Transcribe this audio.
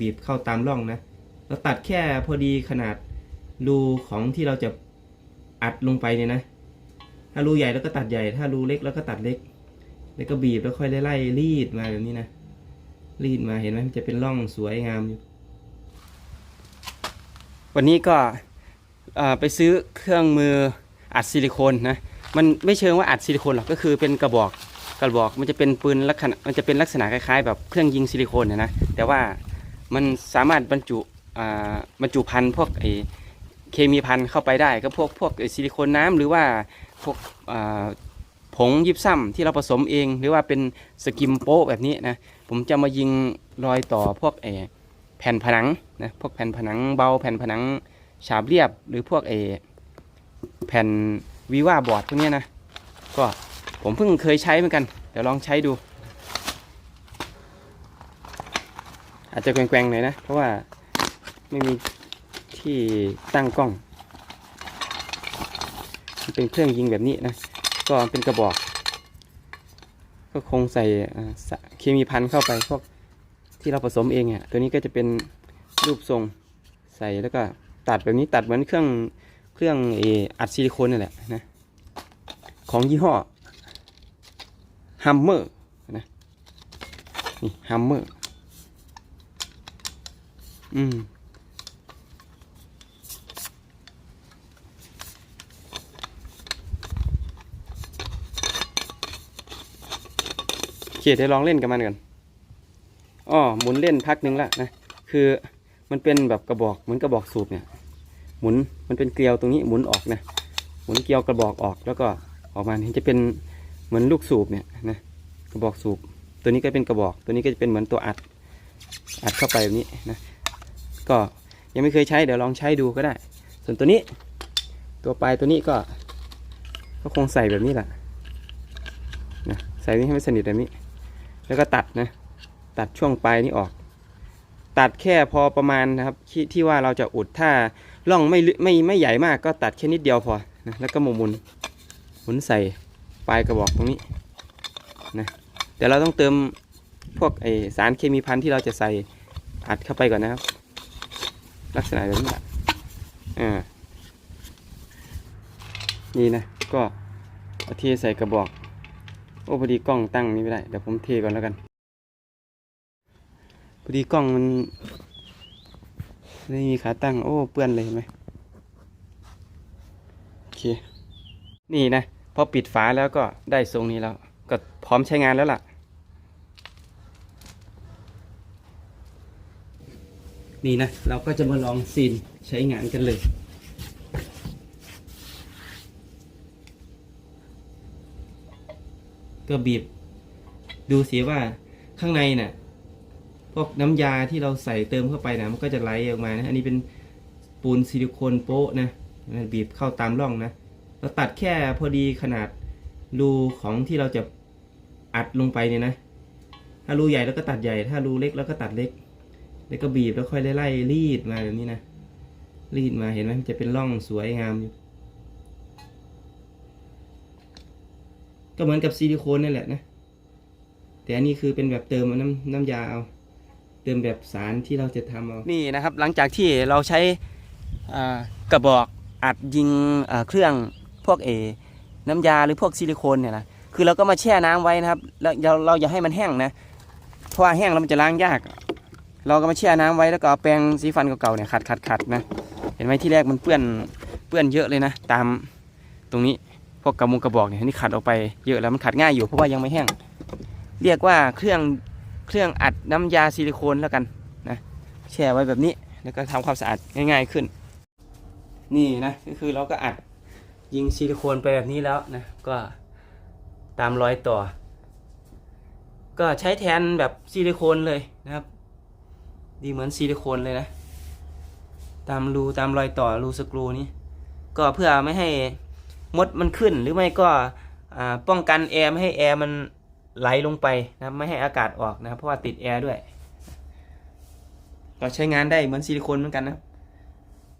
บีบเข้าตามร่องนะ เราตัดแค่พอดีขนาดรูของที่เราจะอัดลงไปเนี่ยนะ ถ้ารูใหญ่แล้วก็ตัดใหญ่ ถ้ารูเล็กแล้วก็ตัดเล็ก แล้วก็บีบแล้วค่อยไล่ๆรีดมาแบบนี้นะ รีดมาเห็นไหมมันจะเป็นร่องสวยงามอยู่ วันนี้ก็ไปซื้อเครื่องมืออัดซิลิโคนนะ มันไม่เชิงว่าอัดซิลิโคนหรอก ก็คือเป็นกระบอกกระบอกมันจะเป็นปืนลักษณะมันจะเป็นลักษณะคล้ายๆ แบบเครื่องยิงซิลิโคนนะนะ แต่ว่า มันสามารถบรรจุอ่าบรรจุพันธุ์พวกไอเคมีพันธุ์เข้าไปได้ก็พวกพวกซิลิโคนน้ำหรือว่าพวกอ่าผงยิบซ้ำที่เราผสมเอง หรือว่าเป็นสกิมโป๊ะแบบนี้นะผมจะมายิงรอยต่อพวกไอแผ่นผนังนะพวกแผ่นผนังเบาแผ่นผนังฉาบเรียบ หรือพวกไอแผ่นวีว่าบอร์ดพวกนี้นะก็ผมเพิ่งเคยใช้เหมือนกัน เดี๋ยวลองใช้ดู อาจจะแกว่งๆหน่อยนะ เพราะว่าไม่มีที่ตั้งกล้อง เป็นเครื่องยิงแบบนี้นะ ก็เป็นกระบอก ก็คงใส่เคมีพันเข้าไปพวกที่เราผสมเองอะตัวนี้ก็จะเป็นรูปทรงใส่แล้วก็ตัดแบบนี้ตัดเหมือนเครื่องเครื่องอออัดซิลิโคนนั่นแหละนะของยี่ห้อฮัมเมอร์นะนี่ฮัมเมอร์ อืมโอเคเดี๋ยวลองเล่นกับมันกันอ้อหมุนเล่นพักหนึ่งละนะ คือมันเป็นแบบกระบอกเหมือนกระบอกสูบเนี่ย หมุนมันเป็นเกลียวตรงนี้หมุนออกนะ หมุนเกลียวกระบอกออกแล้วก็ออกมาเนี่ยจะเป็นเหมือนลูกสูบเนี่ยนะ กระบอกสูบ ตัวนี้ก็เป็นกระบอก ตัวนี้ก็จะเป็นเหมือนตัวอัด อัดเข้าไปแบบนี้นะ ก็ยังไม่เคยใช้เดี๋ยวลองใช้ดูก็ได้ ส่วนตัวนี้ ตัวปลายตัวนี้ก็ ก็คงใส่แบบนี้แหละนะใส่นี่ให้มันสนิทแบบนี้ แล้วก็ตัดนะ ตัดช่วงปลายนี้ออก ตัดแค่พอประมาณนะครับที่ที่ว่าเราจะอุดถ้าร่องไม่ไม่ไม่ใหญ่มากก็ตัดแค่นิดเดียวพอนะแล้วก็หมุนหมุนหมุนใส่ปลายกระบอกตรงนี้นะแต่เราต้องเติมพวกไอสารเคมีพันธุ์ที่เราจะใส่อัดเข้าไปก่อนนะครับ ลักษณะแบบนี้แหละอ่านี่นะ ก็เอาเทใส่กระบอก โอ้พอดีกล้องตั้งนี้ไม่ได้ เดี๋ยวผมเทก่อนแล้วกันพอดีกล้องมันไม่มีขาตั้ง โอ้ เปื้อนเลยเห็นไหมโอเค นี่นะ พอปิดฝาแล้วก็ได้ทรงนี้แล้ว ก็พร้อมใช้งานแล้วล่ะ นี่นะ เราก็จะมาลองซีนใช้งานกันเลยก็บีบดูสิว่าข้างในน่ะพวกน้ำยาที่เราใส่เติมเข้าไปนะมันก็จะไหลออกมานะอันนี้เป็นปูนซิลิโคนโป๊ะนะนะบีบเข้าตามร่องนะเราตัดแค่พอดีขนาดรูของที่เราจะอัดลงไปเนี่ยนะ ถ้ารูใหญ่แล้วก็ตัดใหญ่ ถ้ารูเล็กแล้วก็ตัดเล็ก แล้วก็บีบแล้วค่อยไล่ๆรีดมาแบบนี้นะ รีดมาเห็นไหมมันจะเป็นร่องสวยงามอยู่ ก็เหมือนกับซิลิโคนนี่นแหละนะ แต่อันนี้คือเป็นแบบเติมน้ำน้ำยาเอา เติมแบบสารที่เราจะทำเอา นี่นะครับ หลังจากที่เราใช้กระบอกอัดยิงเครื่องพวกเอ น้ำยาหรือพวกซิลิโคนเนี่ยนะคือเราก็มาแช่น้ำไว้นะครับ แล้วเราเราอย่าให้มันแห้งนะ เพราะว่าแห้งแล้วมันจะล้างยาก เราก็มาแช่น้ำไว้แล้วก็เอาแปรงสีฟันเก่าๆเนี่ยขัดขัดขัดนะ เห็นไหมที่แรกมันเปื้อนเปื้อนเยอะเลยนะ ตามตรงนี้พวกกระมุงกระบอกเนี่ยนี่ขัดออกไปเยอะแล้วมันขัดง่ายอยู่เพราะว่ายังไม่แห้ง เรียกว่าเครื่องเครื่องอัดน้ำยาซิลิโคนแล้วกันนะแช่ไว้แบบนี้แล้วก็ทำความสะอาดง่ายๆขึ้น นี่นะก็คือเราก็อัดยิงซิลิโคนไปแบบนี้แล้วนะก็ตามรอยต่อ ก็ใช้แทนแบบซิลิโคนเลยนะครับ ดีเหมือนซิลิโคนเลยนะ ตามรูตามรอยต่อรูสกรูนี้ ก็เพื่อไม่ให้มดมันขึ้นหรือไม่ก็ป้องกันแอร์ไม่ให้แอร์มันไหลลงไปนะไม่ให้อากาศออกนะเพราะว่าติดแอร์ด้วย ก็ใช้งานได้เหมือนซิลิโคนเหมือนกันนะครับ